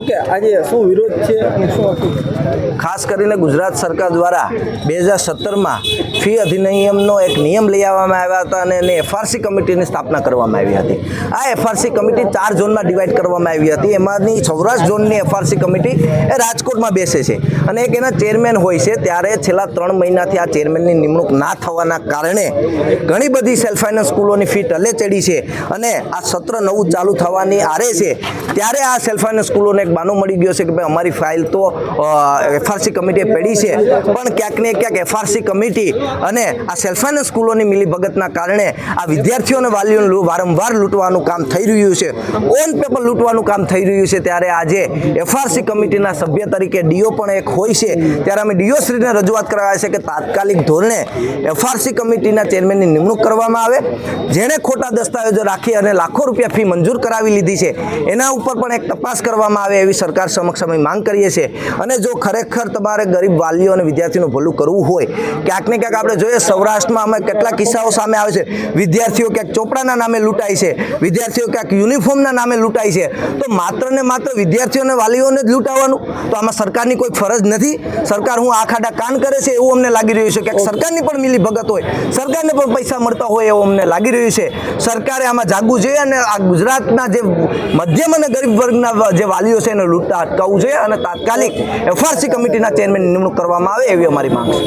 આજે શું વિરોધ છે? ખાસ કરીને ગુજરાત સરકાર દ્વારા બે હજાર સત્તરમાં ફી અધિનિયમનો એક નિયમ લઈ આવવામાં આવ્યા હતા અને એફઆરસી કમિટીની સ્થાપના કરવામાં આવી હતી. આ એફઆરસી કમિટી ચાર ઝોનમાં ડિવાઈડ કરવામાં આવી હતી. એમાંની સૌરાષ્ટ્ર ઝોનની એફઆરસી કમિટી એ રાજકોટમાં બેસે છે અને એક એના ચેરમેન હોય છે. ત્યારે છેલ્લા ત્રણ મહિનાથી આ ચેરમેનની નિમણૂક ના થવાના કારણે ઘણી બધી સેલ્ફ ફાઇનાન્સ સ્કૂલોની ફી ટલે ચડી છે અને આ સત્ર નવું ચાલુ થવાની આરે છે. ત્યારે આ સેલ્ફ ફાઇનાન્સ સ્કૂલોને એક બાનો મળી ગયો છે કે ભાઈ અમારી ફાઇલ તો એફઆરસી કમિટીએ પડી છે. પણ ક્યાંક ને ક્યાંક એફઆરસી કમિટી અને આ સેલ્ફ ફાઇનાન્સ સ્કૂલોની મિલીભગતના કારણે આ વિદ્યાર્થીઓ અને વાલીઓને વારંવાર લૂંટવાનું કામ થઈ રહ્યું છે. ઓન પેપર લૂંટવાનું કામ થઈ રહ્યું છે ત્યારે આજે એફઆરસી કમિટીના સભ્ય તરીકે ડીઓ પણ એક હોય છે. ત્યારે અમે ડીઓ શ્રીને રજૂઆત કરાવ્યા છે કે તાત્કાલિક ધોરણે એફઆરસી કમિટીના ચેરમેનની નિમણૂક કરવામાં આવે. જેણે ખોટા દસ્તાવેજો રાખી અને લાખો રૂપિયા ફી મંજૂર કરાવી લીધી છે, એના ઉપર પણ એક તપાસ કરવામાં આવે એવી સરકાર સમક્ષ અમે માંગ કરીએ છીએ. અને જો ખરેખર તમારે ગરીબ વાલીઓ અને વિદ્યાર્થીઓનું ભલું કરવું હોય, ક્યાંક ને ક્યાંક આપણે જોઈએ સૌરાષ્ટ્રમાં અમે કેટલા કિસ્સાઓ સામે આવે છે. વિદ્યાર્થીઓ ક્યાંક ચોપડાના નામે લૂંટાય છે વિદ્યાર્થીઓ ક્યાંક યુનિફોર્મના નામે લૂંટાય છે. તો માત્ર ને માત્ર વિદ્યાર્થીઓને વાલીઓને જ લૂંટાવાનું? તો આમાં સરકારની કોઈ ફરજ નથી? સરકાર હું આ ખાડા કાન કરે છે એવું અમને લાગી રહ્યું છે? ક્યાંક સરકારની પણ મિલી ભગત હોય. સરકારને પણ પૈસા મળતા હોય એવું અમને લાગી રહ્યું છે. સરકારે આમાં જાગવું જોઈએ અને આ ગુજરાતના જે મધ્યમ અને ગરીબ વર્ગના જે વાલીઓ છે એને લૂંટતા અટકાવવું જોઈએ અને તાત્કાલિક એફઆરસી કમિટીના ચેરમેનની નિમણૂક કરવામાં આવે એવી અમારી માંગ છે.